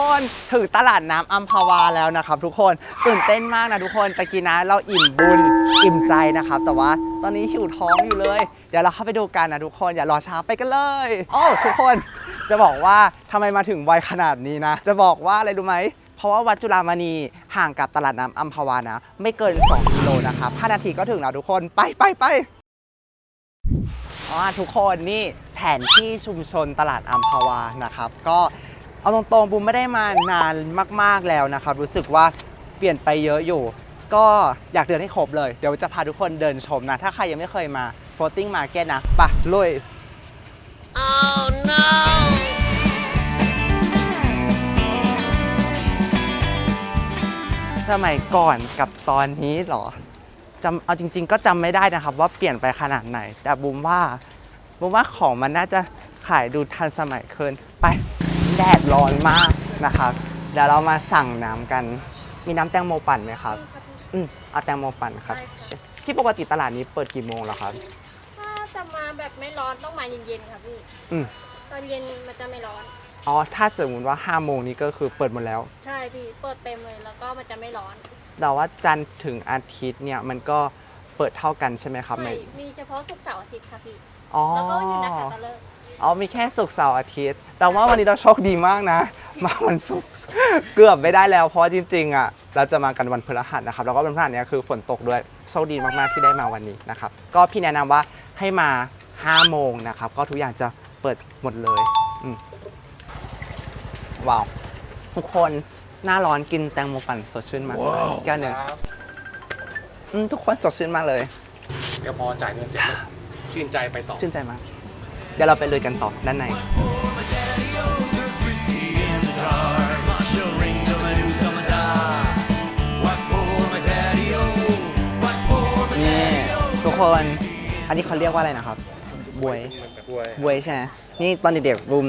คนถึงตลาดน้ำอัมพวาแล้วนะครับ ทุกคนตื่นเต้นมากนะทุกคนตะกี้นะเราอิ่มบุญอิ่มใจนะครับ แต่ว่าตอนนี้หิวท้องอยู่เลย เดี๋ยวเราเข้าไปดูกันนะทุกคนอย่ารอช้าไปกันเลยโอ้ทุกคนจะบอกว่าทำไมมาถึงไวขนาดนี้นะ จะบอกว่าอะไรรู้ไหมเพราะว่าวัดจุฬามณีห่างกับตลาดน้ำอัมพวานะ ไม่เกิน 2 กิโลนะครับ5นาทีก็ถึงแล้วทุกคนไปไปไปอ๋อทุกคนนี่แผนที่ชุมชนตลาดอัมพวานะครับ ก็ เอาตรงๆบูมไม่ได้มานานมาก ๆแล้วนะครับ รู้สึกว่าเปลี่ยนไปเยอะอยู่ ก็อยากเดินให้ครบเลย เดี๋ยวจะพาทุกคนเดินชมนะ ถ้าใครยังไม่เคยมา floating market นะไปะลุยสมัยก่อนกับตอนนี้เหรอจำเอาจริง ๆ ก็จำไม่ได้นะครับ ว่าเปลี่ยนไปขนาดไหน แต่บูมว่าบูมว่าของมันน่าจะขายดูทันสมัยขึ้นไป แดดร้อนมากนะครับเดี๋ยวเรามาสั่งน้ำกัน มีน้ำแตงโมปั่นไหมครับ อืมเอาแตงโมปั่นครับที่ปกติตลาดนี้เปิดกี่โมงเหรอครับ ถ้าจะมาแบบไม่ร้อนต้องมาเย็นๆค่ะพี่ อืมตอนเย็นมันจะไม่ร้อน อ๋อ ถ้าสมมติว่า5โมงนี้ก็คือเปิดหมดแล้ว ใช่พี่ เปิดเต็มเลยแล้วก็มันจะไม่ร้อนแต่ว่าจันทร์ถึงอาทิตย์เนี่ยมันก็เปิดเท่ากันใช่ไหมครับไม่ไม่มีเฉพาะศุกร์เสาร์อาทิตย์ค่ะพี่ อ๋อ แล้วก็วันหยุดนักขัตฤกษ์ อ๋อมีแค่ศุกร์เสาร์อาทิตย์ แต่ว่าวันนี้เราโชคดีมากนะ มาวันศุกร์ เกือบไม่ได้แล้วเพราะว่าจริงๆอะเราจะมากันวันพฤหัสนะครับแล้วก็วันพฤหัสเนี้ยคือฝนตกด้วยโชคดีมากๆที่ได้มาวันนี้นะครับก็พี่แนะนำว่าให้มา5โมงนะครับก็ทุกอย่างจะเปิดหมดเลยอืมว้าวทุกคนหน้าร้อนกินแตงโมปั่นสดชื่นมากเลยแก้วหนึ่งอืมทุกคนสดชื่นมากเลย เดี๋ยวพอจ่ายเงินเสร็จแล้วชื่นใจไปต่อชื่นใจมาก เดี๋ยวเราไปเลยกันต่อด้านใน นี่ทุกคน อันนี้เขาเรียกว่าอะไรนะครับ บวยบวยใช่ไหมนี่ตอนเด็กๆบุม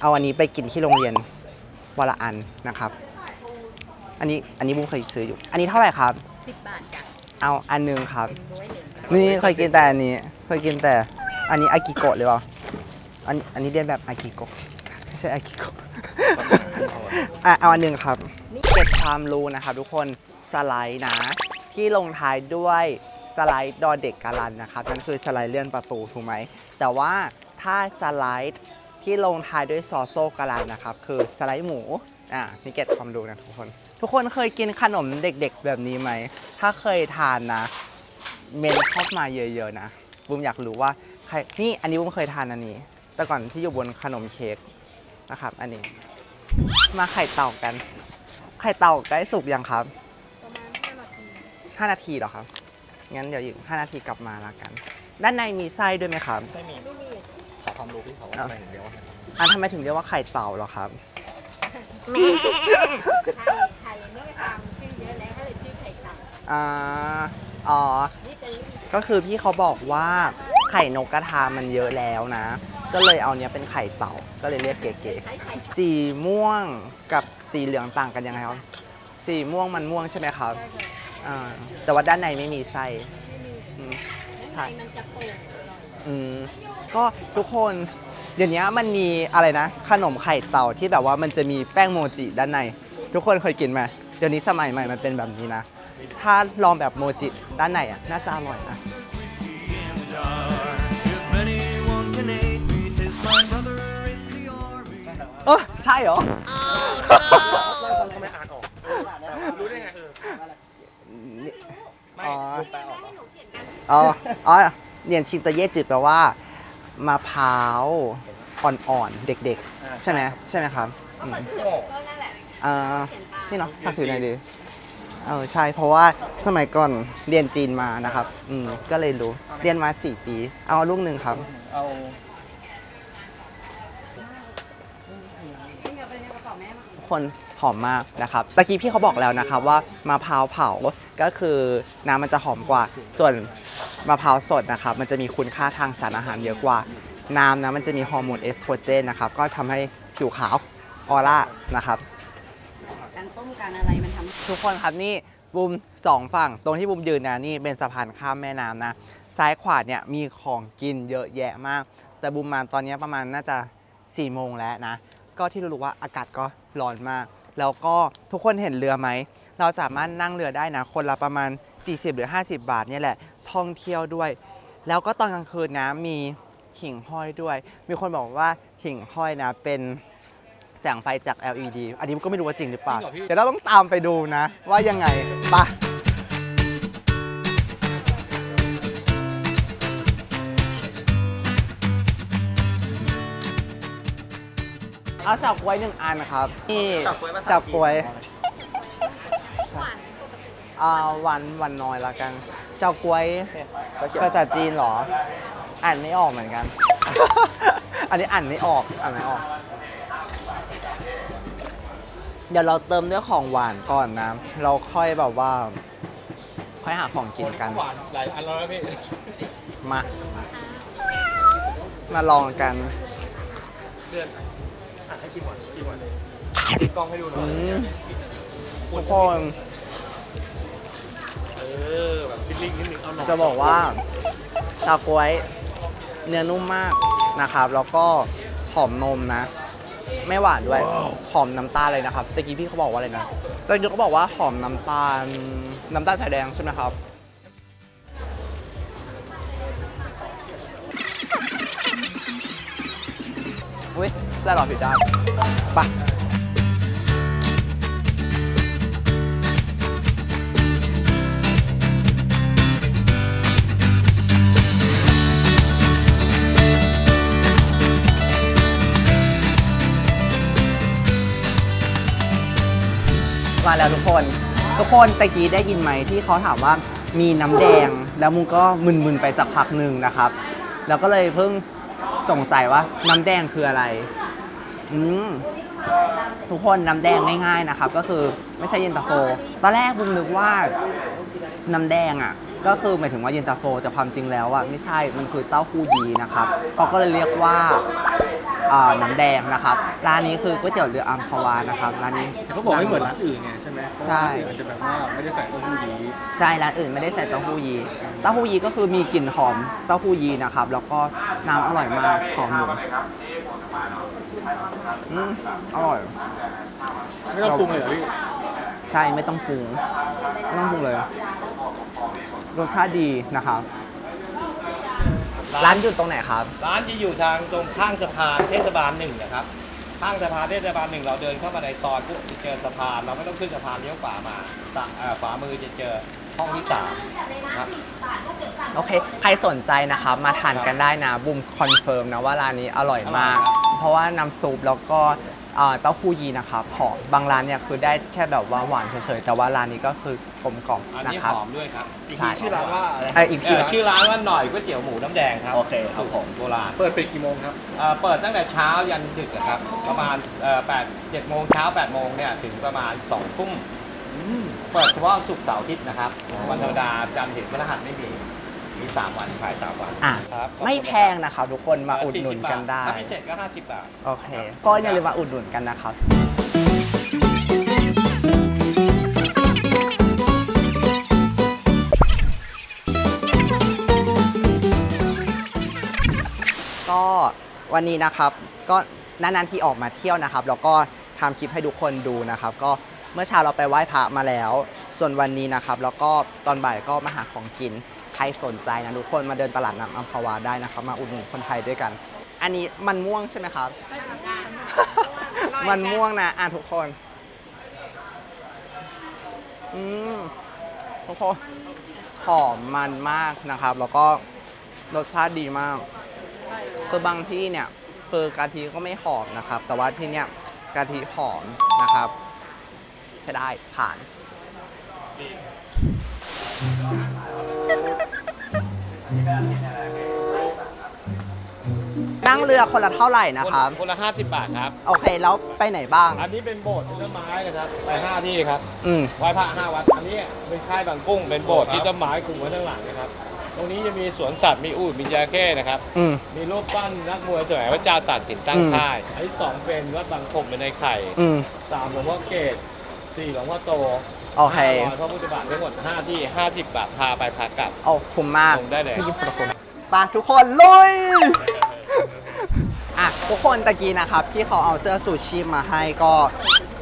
เอาอันนี้ไปกินที่โรงเรียนวันละอันนะครับ อันนี้อันนี้บุมเคยซื้ออยู่ อันนี้เท่าไหร่ครับ สิบบาทจ้ะเอาอันหนึงครับ เป็นร้อยหนึ่งนี่เคยกินแต่อันนี้เคยกินแต่อันนี้อากิโกะหรือเปล่า อันอันนี้เรียนแบบอากิโกะไม่ใช่อากิโกะอะเอาอันหนึ่งครับเก็บความรู้นะครับทุกคนสไลด์นะ ที่ลงท้ายด้วยสไลด์ดอเด็กการันนะครับนั่นคือสไลด์เลื่อนประตูถูกไหมแต่ว่าถ้าสไลด์ที่ลงท้ายด้วยซอโซการันนะครับคือสไลด์หมูอะนี่เก็บความรู้นะทุกคน ทุกคนเคยกินขนมเด็กๆ แบบนี้ไหม ถ้าเคยทานนะ เมนเข้ามาเยอะๆนะบูมอยากรู้ว่าใครนี่อันนี้บูมเคยทานอันนี้ แต่ก่อนที่อยู่บนขนมเค้กนะครับ อันนี้ มาไข่เต่ากัน ไข่เต่าใกล้สุกยังครับ ประมาณห้านาที5นาทีเหรอครับ งั้นเดี๋ยวอีก5นาทีกลับมาละกัน ด้านในมีไส้ด้วยไหมครับ ไม่มีไม่มีขอความรู้พี่เขาว่าทำไมถึงเรียกว่าอะทำไมถึงเรียกว่าไข่เต่าเหรอครับไข่ไข่เมื่อไปทำชื่อเยอะแล้วก็เลยชื่อไข่เต่าอ่า อ๋อ นี่เป็นรุ่นก็คือพี่เขาบอกว่าไข่นกกระทามันเยอะแล้วนะ ก็เลยเอาเนี้ยเป็นไข่เต่า ก็เลยเรียกเก๋ๆไข่ไข่สีม่วงกับสีเหลืองต่างกันยังไงครับ สีม่วงมันม่วงใช่ไหมครับใช่ค่ะอ่าแต่ว่าด้านในไม่มีไส้ไม่มีอืมแล้วไข่มันจะโป่งหน่อยอืมก็ทุกคนเดี๋ยวนี้มันมีอะไรนะ ขนมไข่เต่าที่แบบว่ามันจะมีแป้งโมจิด้านใน ทุกคนเคยกินไหมเดี๋ยวนี้สมัยใหม่มันเป็นแบบนี้นะ ถ้าลองแบบโมจิด้านในอะน่าจะอร่อยนะ เออใช่เหรอ ทำไมอ่านออกรู้ได้ไงเออไม่อ๋อ รู้แปลออกให้หนูเขียนกันอ๋ออ๋อเนียนชินตะเย่จืดแปลว่ามะพร้าวอ่อนๆเด็กๆ ใช่ไหมใช่ไหมครับอืมก็นั่นแหละเอ่อ เขียนตามนี่เนาะฝากถือหน่อยดิเออใช่เพราะว่าสมัยก่อนเรียนจีนมานะครับ อืมก็เลยรู้ เรียนมา4ปี เอาลูกหนึ่งครับ เอา คนหอมมากนะครับตะกี้พี่เขาบอกแล้วนะครับว่ามะพร้าวเผาก็คือน้ำมันจะหอมกว่า ส่วนมะพร้าวสดนะครับมันจะมีคุณค่าทางสารอาหารเยอะกว่า น้ำนะมันจะมีฮอร์โมนเอสโตรเจนนะครับก็ทำให้ผิวขาวออร่านะครับการต้มการอะไรมันทำทุกคนครับนี่บูมสองฝั่ง ตรงที่บูมยืนนะนี่เป็นสะพานข้ามแม่น้ำนะซ้ายขวาเนี่ยมีของกินเยอะแยะมาก แต่บูมมาตอนนี้ประมาณน่าจะ4ี่โมงแล้วนะ ก็ที่รู้ๆว่าอากาศก็ร้อนมาก แล้วก็ทุกคนเห็นเรือไหม เราสามารถนั่งเรือได้นะ คนละประมาณ 40 หรือ 50 บาทเนี่ยแหละ ท่องเที่ยวด้วย แล้วก็ตอนกลางคืนนะมีหิ่งห้อยด้วย มีคนบอกว่าหิ่งห้อยนะเป็นแสงไฟจาก LED อันนี้ก็ไม่รู้ว่าจริงหรือเปล่า จริงเหรอพี่ เดี๋ยวเราต้องตามไปดูนะ ว่ายังไงไปะ เอาเฉาก๊วยหนึ่งอันครับนี่เฉาก๊วยภาษาจีน เฉาก๊วยอ่าวันวันน้อยละกันเฉาก๊วยภาษาจีนเหรอ อ่านไม่ออกเหมือนกัน อันนี้อ่านไม่ออกอ่านไม่ออก เดี๋ยวเราเติมด้วยของหวานก่อนนะ เราค่อยแบบว่า ค่อยหาของกินกัน หวานหลายอันแล้วนะพี่มา มาลองกัน เดือนอะให้ กินหวานกินหวานเลยปิดกล้องให้ดูหน่ออืยมทุกคนเออแบบฟิลลิ่งนิดนึงเอาหน่อยจะบอกว่าชาก๊วยเนื้อนุ่มมากนะครับ แล้วก็หอมนมนะ ไม่หวานด้วยหอมน้ำตาลเลยนะครับตะกี้พี่เขาบอกว่าอะไรนะตะกี้เขาบอกว่าหอมน้ำตาลน้ำตาลสายแดงใช่ไหมครับ อุ้ยได้หรอผิดด้านไปะมาแล้วทุกคน ทุกคนตะกี้ได้ยินไหมที่เขาถามว่ามีน้ำแดง แล้วมุงก็มึนๆไปสักพักหนึ่งนะครับ แล้วก็เลยเพิ่ง สงสัยว่าน้ำแดงคืออะไร อืมทุกคนน้ำแดงง่ายๆนะครับ ก็คือไม่ใช่เย็นตาโฟ ตอนแรกบุมนึกว่าน้ำแดงอะ ก็คือหมายถึงว่าเย็นตาโฟ แต่ความจริงแล้วอะไม่ใช่มันคือเต้าหู้ยีนะครับเขาก็เลยเรียกว่าอ่าน้ำแดงนะครับร้านนี้คือก๋วยเตี๋ยวเรืออัมพวานะครับร้านนี้ เขาบอกไม่เหมือนร้านอื่นไงใช่ไหมเพราะใช่ว่าร้านอื่นอาจจะแบบว่าไม่ได้ใส่เต้าหู้ยี้ใช่ร้านอื่นไม่ได้ใส่เต้าหู้ยีเต้าหู้ยีก็คือมีกลิ่นหอมเต้าหู้ยีนะครับ แล้วก็น้ำอร่อยมากหอมหนุ่มอืมอร่อย ไม่ต้องปรุงเลยเหรอพี่ ใช่ไม่ต้องปรุงไม่ต้องปรุงเลย รสชาติดีนะครับร้านอยู่ตรงไหนครับ ร้านจะอยู่ทางตรงข้างสะพานเทศบาลหนึ่งนะครับ ข้างสะพานเทศบาลหนึ่งเราเดินเข้ามาในซอยปุ๊บจะเจอสะพาน เราไม่ต้องขึ้นสะพานเลี้ยวขวามาสะเอ่อขวามือจะเจอห้องที่สามครับโอเค ใครสนใจนะครับ มาทานกันได้นะบุมคอนเฟิร์มนะว่าร้านนี้อร่อยมากอร่อยครับเพราะว่าน้ำซุปแล้วก็ เอ่อเต้าหู้ยีนะครับหอมบางร้านเนี่ยคือได้แค่แบบว่าหวานเฉยๆแต่ว่าร้านนี้ก็คือกลมกล่อมอันนะนี้ครับหอมด้วยครับใช่ชื่อร้านว่าอะไรเอ่ออีกเอ่ชื่ออชื่อร้านว่าหน่อยก๋วยเตี๋ยวหมูน้ำแดงครับโอเคครับผม โบราณเปิดปิดกี่โมงครับ เอ่อเปิดตั้งแต่เช้ายันดึกอะครับ ประมาณเอ่อแปดเจ็ดโมงเช้าแปดโมงเนี่ยถึงประมาณสองทุ่มเปิดเฉพาะศุกร์เสาร์อาทิตย์นะครับ วันธรรมดาจันทร์ถึงพฤหัสไม่มี มีสามวันขายสามวันอะ ครับไม่แพงนะครับทุกคนมาอุดหนุนกันได้ ถ้าพิเศษก็ 50 บาท โอเค ก็อย่าลืมมาอุดหนุนกันนะครับ ก็วันนี้นะครับ ก็นานๆที่ออกมาเที่ยวนะครับ แล้วก็ทำคลิปให้ทุกคนดูนะครับ ก็เมื่อเช้าเราไปไหว้พระมาแล้ว ส่วนวันนี้นะครับ แล้วก็ตอนบ่ายก็มาหาของกินใครสนใจนะทุกคนมาเดินตลาดน้ำอัมพวาได้นะครับ มาอุดหนุนคนไทยด้วยกัน อันนี้มันม่วงใช่ไหมครับ มันม่วงนะอะทุกคนอืมทุกคนหอมมันมากนะครับ แล้วก็รสชาติดีมากคือบางที่เนี่ยคือกะทิก็ไม่หอมนะครับ แต่ว่าที่เนี่ยกะทิหอมนะครับ ใช้ได้ผ่าน นั่งเรือคนละเท่าไหร่นะครับ คนละ50 บาทครับ โอเค แล้วไปไหนบ้าง อันนี้เป็นโบสถ์ต้นไม้นะครับ ไป5ที่ครับ อืม ไหว้พระ5วัด อันนี้เป็นค่ายบางกุ้ง เป็นโบสถ์ที่ต้นไม้คุมไว้ข้างหลังนะครับ ตรงนี้จะมีสวนสัตว์ มีอูฐมีจระเข้นะครับ อืม มีรูปปั้นนักมวยสมัยพระเจ้าตากสินตั้งอืมค่าย อันที่สองเป็นวัดบางคมเป็นในไข่อืม สามหลวงพ่อเกตสี่หลวงพ่อโตโอเค ห้ารอยพระพุทธบาททั้งหมด5ที่50บาทพาไปพากลับโอ้คุ้มมากลงได้เลย พี่ยิบประคุณไปทุกคนลุย อะทุกคนตะกี้นะครับที่เขาเอาเสื้อสูชีพมาให้ก็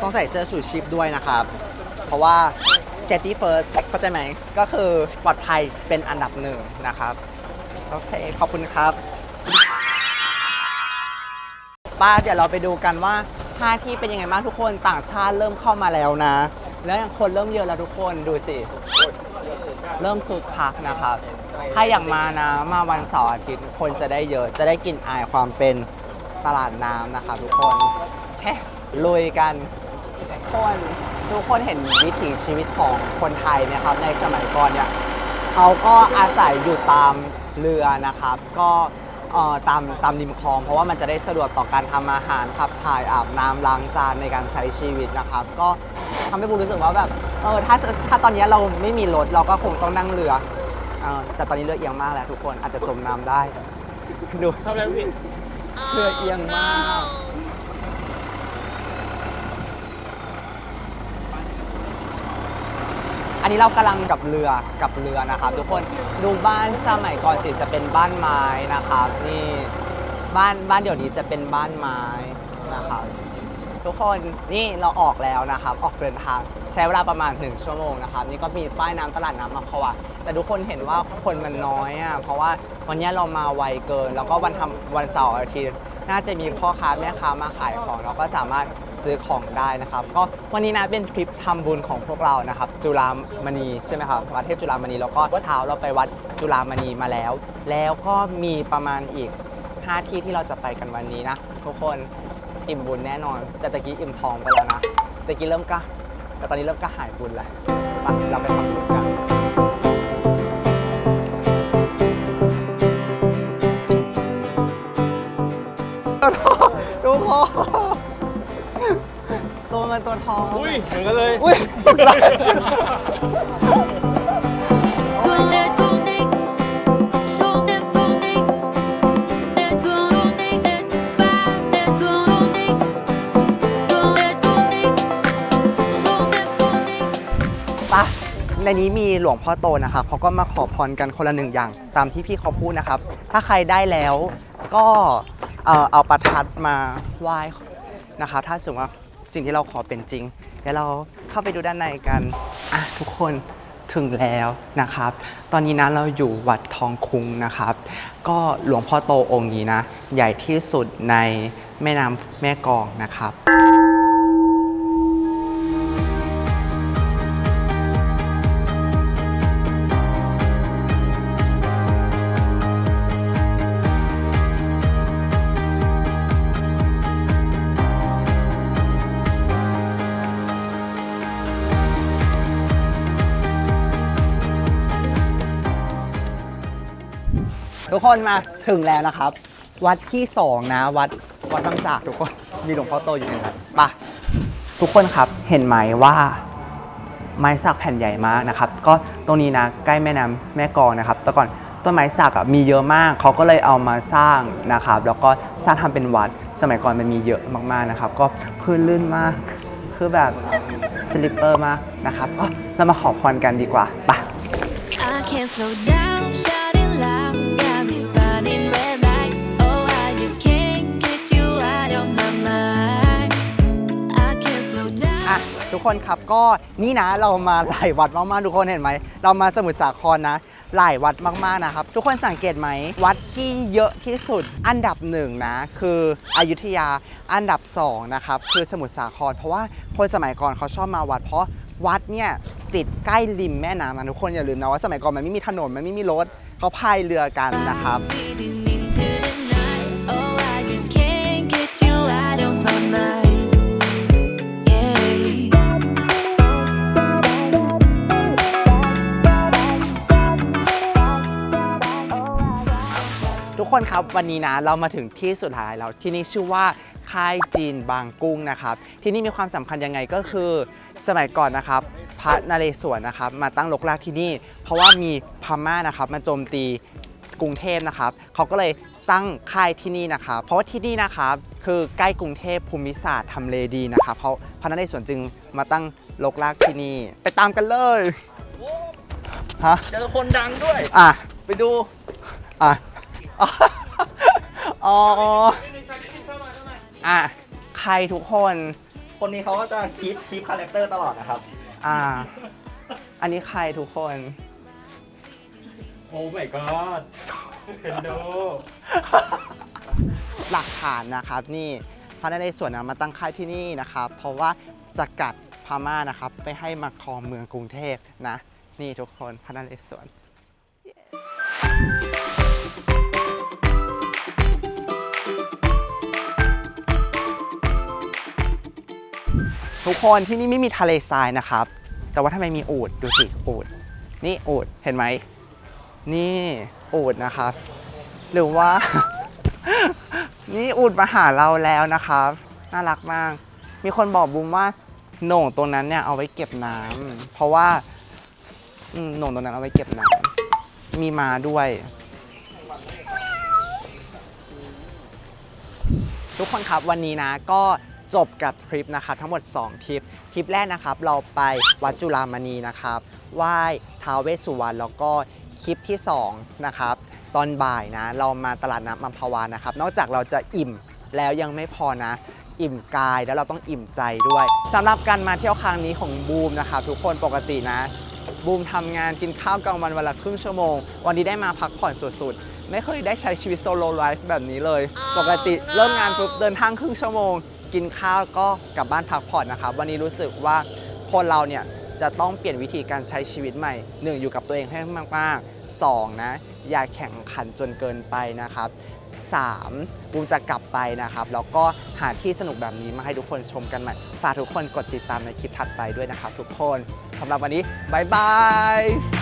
ต้องใส่เสื้อสูชีพด้วยนะครับ เพราะว่า safety first เข้าใจไหม ก็คือปลอดภัยเป็นอันดับหนึ่งนะครับ โอเค ขอบคุณครับป้าเดี๋ยวเราไปดูกันว่าท่าที่เป็นยังไงบ้างทุกคนต่างชาติเริ่มเข้ามาแล้วนะ แล้วยังคนเริ่มเยอะแล้วทุกคนดูสิ เริ่มคึกคักนะครับ ถ้าอย่างมานะมาวันเสาร์อาทิตย์คนจะได้เยอะจะได้กลิ่นอายความเป็นตลาดน้ำนะครับทุกคนแค่ลุยกันทุกคนทุกคนเห็นวิถีชีวิตของคนไทยนะครับ ในสมัยก่อนเนี่ยเขาก็อาศัยอยู่ตามเรือนะครับ ก็ตามตามริมคลอง เพราะว่ามันจะได้สะดวกต่อการทำอาหารขับถ่ายอาบน้ำล้างจานในการใช้ชีวิตนะครับ ก็ทำให้บูรู้สึกว่าแบบเออถ้าถ้าตอนนี้เราไม่มีรถเราก็คงต้องนั่งเรือ อ่อแต่ตอนนี้เรือเอียงมากแล้วทุกคนอาจจะจมน้ำได้ดูทำอะไรพี่เรือเอียงมาก อันนี้เรากำลังกับเรือกับเรือนะครับ ทุกคนดูบ้านสมัยก่อนสิจะเป็นบ้านไม้นะครับนี่บ้านบ้านเดี๋ยวนี้จะเป็นบ้านไม้นะครับ ทุกคนนี่เราออกแล้วนะครับ ออกเดินทางใช้เวลาประมาณ 1 ชั่วโมงนะครับ นี่ก็มีป้ายน้ำตลาดน้ำมาขวาแต่ทุกคนเห็นว่าคนมันน้อยอะเพราะว่าวันนี้เรามาไวเกิน แล้วก็วันทำวันเสาร์อาทิตย์น่าจะมีพ่อค้าแม่ค้ามาขายของเราก็สามารถซื้อของได้นะครับ ก็วันนี้นะเป็นทริปทำบุญของพวกเรานะครับ จุฬามณีใช่ไหมครับวัดเทพจุฬามณีแล้วก็เท้าเราไปวัดจุฬามณีมาแล้ว แล้วก็มีประมาณอีก5ที่ที่เราจะไปกันวันนี้นะทุกคน อิ่มบุญแน่นอน แต่ตะกี้อิ่มท้องไปแล้วนะตะกี้เริ่มกระแต่ตอนนี้เริ่มกระหายบุญแล้วไปเราไปทำบุญกันทุกคนตัวเงินตัวทองอุ้ยเหมือนกันเลยอุ้ย ในนี้มีหลวงพ่อโตนะครับเขาก็มาขอพรกันคนละหนึ่งอย่างตามที่พี่เขาพูดนะครับ ถ้าใครได้แล้วก็เอ่อเอาประทัดมาไหว้นะครับ ถ้าสมมติว่าสิ่งที่เราขอเป็นจริงเดี๋ยวเราเข้าไปดูด้านในกันอะทุกคนถึงแล้วนะครับ ตอนนี้นะเราอยู่วัดทองคุงนะครับ ก็หลวงพ่อโตองค์นี้นะ ใหญ่ที่สุดในแม่น้ำแม่กองนะครับ ทุกคนมาถึงแล้วนะครับ วัดที่สองนะ วัดวัดบางจากทุกคนมีหลวงพ่อโตอยู่ในนั้นไปะทุกคนครับเห็นไหมว่าไม้สักแผ่นใหญ่มากนะครับ ก็ตรงนี้นะใกล้แม่น้ำแม่กองนะครับ แต่ก่อนต้นไม้สักอะมีเยอะมากเขาก็เลยเอามาสร้างนะครับ แล้วก็สร้างทำเป็นวัดสมัยก่อนมันมีเยอะมากๆนะครับ ก็พื้นลื่นมากคือแบบสลิปเปอร์มากนะครับก็เรามาขอพรกันดีกว่าไปะ I can't slow down, ทุกคนครับก็นี่นะเรามาหลายวัดมากๆทุกคนเห็นไหมเรามาสมุทรสาครนะหลายวัดมากๆนะครับ ทุกคนสังเกตไหม วัดที่เยอะที่สุดอันดับหนึ่งนะ คืออยุธยาอันดับสองนะครับคือสมุทรสาคร เพราะว่าคนสมัยก่อนเขาชอบมาวัด เพราะวัดเนี่ยติดใกล้ริมแม่น้ำนะทุกคนอย่าลืมนะว่าสมัยก่อนมันไม่มีถนนมันไม่มีรถเขาพายเรือกันนะครับ กคนครับวันนี้นะเรามาถึงที่สุดท้ายแล้วที่นี่ชื่อว่าค่ายจีนบางกุ้งนะครับ ที่นี่มีความสำคัญยังไงก็คือ สมัยก่อนนะครับ พระนเรศวรนะครับ มาตั้งรกรากที่นี่ เพราะว่ามีพม่านะครับ มาโจมตีกรุงเทพนะครับเขาก็เลยตั้งค่ายที่นี่นะครับ เพราะว่าที่นี่นะครับคือใกล้กรุงเทพภูมิศาสตร์ทำเลดีนะครับเพราะพระนเรศวรจึงมาตั้งรกรากที่นี่ ไปตามกันเลยฮะเจอคนดังด้วย อะไปดูอะ อ๋อ อะ ใครทุกคน คนนี้เขาก็จะคิดคีปคาแรคเตอร์ตลอดนะครับ อ่า อันนี้ใครทุกคน โอ้ my god เคนโดหลักฐานนะครับนี่พระนเรศวรนะมาตั้งค่ายที่นี่นะครับ เพราะว่าสกัดพม่านะครับ ไปให้มาครองเมืองกรุงเทพนะ นี่ทุกคนพระนเรศวร ทุกคนที่นี่ไม่มีทะเลทรายนะครับ แต่ว่าทำไมมีอูดดูสิอูดนี่อูดเห็นไหมนี่อูดนะครับ หรือว่า นี่อูดมาหาเราแล้วนะครับ น่ารักมาก มีคนบอกบูมว่าโหน่งตรงนั้นเนี่ยเอาไว้เก็บน้ำเพราะว่าโหน่งตรงนั้นเอาไว้เก็บน้ำมีมาด้วย ทุกคนครับวันนี้นะก็ จบกับทริปนะครับทั้งหมด 2 ทริป ทริปแรกนะครับเราไปวัดจุฬามณีนะครับไหว้ท้าวเวสสุวรรณแล้วก็คลิปที่2นะครับตอนบ่ายนะเรามาตลาดน้ำมัมพวานะครับ นอกจากเราจะอิ่มแล้วยังไม่พอนะ อิ่มกายแล้วเราต้องอิ่มใจด้วยสำหรับการมาเที่ยวครั้งนี้ของบูมนะครับทุกคนปกตินะบูมทำงานกินข้าวกลางวันวันละครึ่งชั่วโมง วันนี้ได้มาพักผ่อนสุดๆ ไม่เคยได้ใช้ชีวิตโซโลไลฟ์แบบนี้เลย ปกติเริ่มงานปุ๊บเดินทางครึ่งชั่วโมง กินข้าวก็กลับบ้านพักผ่อนนะครับ วันนี้รู้สึกว่าคนเราเนี่ยจะต้องเปลี่ยนวิธีการใช้ชีวิตใหม่หนึ่งอยู่กับตัวเองให้มากๆสองนะอย่าแข่งขันจนเกินไปนะครับ 3. บูมจะกลับไปนะครับ แล้วก็หาที่สนุกแบบนี้มาให้ทุกคนชมกันใหม่ ฝากทุกคนกดติดตามในคลิปถัดไปด้วยนะครับ ทุกคนสำหรับวันนี้บ๊ายบาย